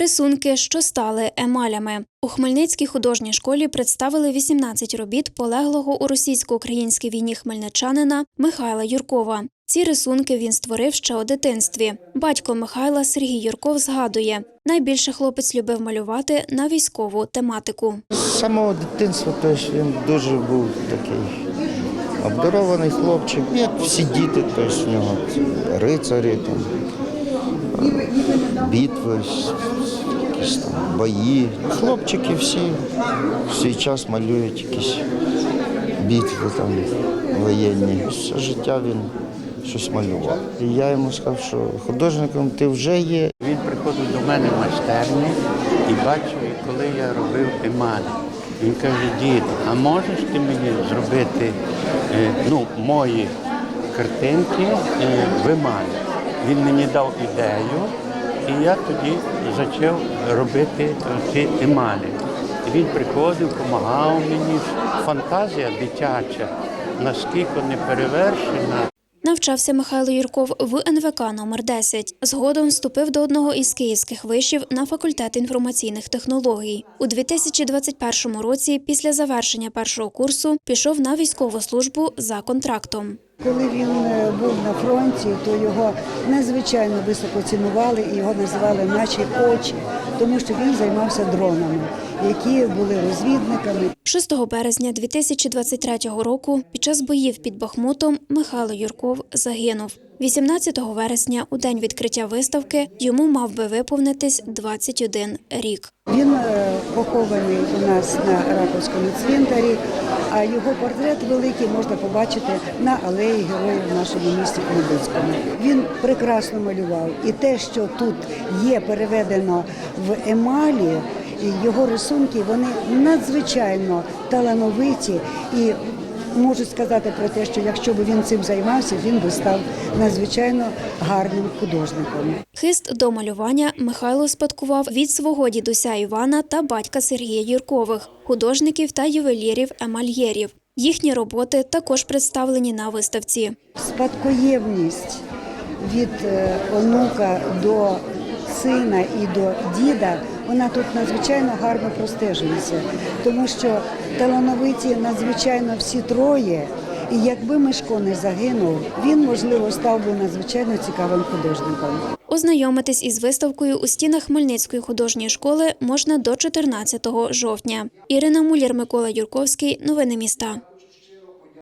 Рисунки, що стали емалями. У Хмельницькій художній школі представили 18 робіт полеглого у російсько-українській війні хмельничанина Михайла Юркова. Ці рисунки він створив ще у дитинстві. Батько Михайла Сергій Юрков згадує, найбільше хлопець любив малювати на військову тематику. З самого дитинства тобто він дуже був такий обдарований хлопчик, як всі діти, тобто в нього рицарі, там, битви, якісь там бої. Хлопчики всі в свій час малюють якісь битви там воєнні. Все життя він щось малював. І я йому сказав, що художником ти вже є, Він приходив до мене в майстерню і бачив, коли я робив емалі. Він каже, дід, а можеш ти мені зробити е, ну, мої картинки е, в емалі? Він мені дав ідею, і я тоді почав робити ці емалі. Він приходив, допомагав мені. Фантазія дитяча, наскільки не перевершена, Навчався Михайло Юрков в НВК номер 10 Згодом вступив до одного із київських вишів на факультет інформаційних технологій. У 2021 році, після завершення першого курсу, пішов на військову службу за контрактом. Коли він е, був на фронті, то його надзвичайно високо цінували і його називали наші очі, тому що він займався дронами, які були розвідниками. 6 березня 2023 року під час боїв під Бахмутом Михайло Юрков загинув. 18 вересня, у день відкриття виставки, йому мав би виповнитись 21 рік. Він е, похований у нас на Раковському цвинтарі, а його портрет великий можна побачити на алеї героїв в нашому місті Хмельницькому. Він прекрасно малював, і те, що тут є переведено в емалі. Його рисунки вони надзвичайно талановиті і можу сказати про те, що якщо б він цим займався, він би став надзвичайно гарним художником. Хист до малювання Михайло спадкував від свого дідуся Івана та батька Сергія Юркових, художників та ювелірів-емальєрів. Їхні роботи також представлені на виставці. Спадкоємність від е, онука до сина і до діда, вона тут надзвичайно гарно простежується, тому що талановиті надзвичайно всі троє. І якби Мишко не загинув, він можливо став би надзвичайно цікавим художником. Ознайомитись із виставкою у стінах Хмельницької художньої школи можна до 14 жовтня. Ірина Мулєр, Микола Юрковський. Новини міста.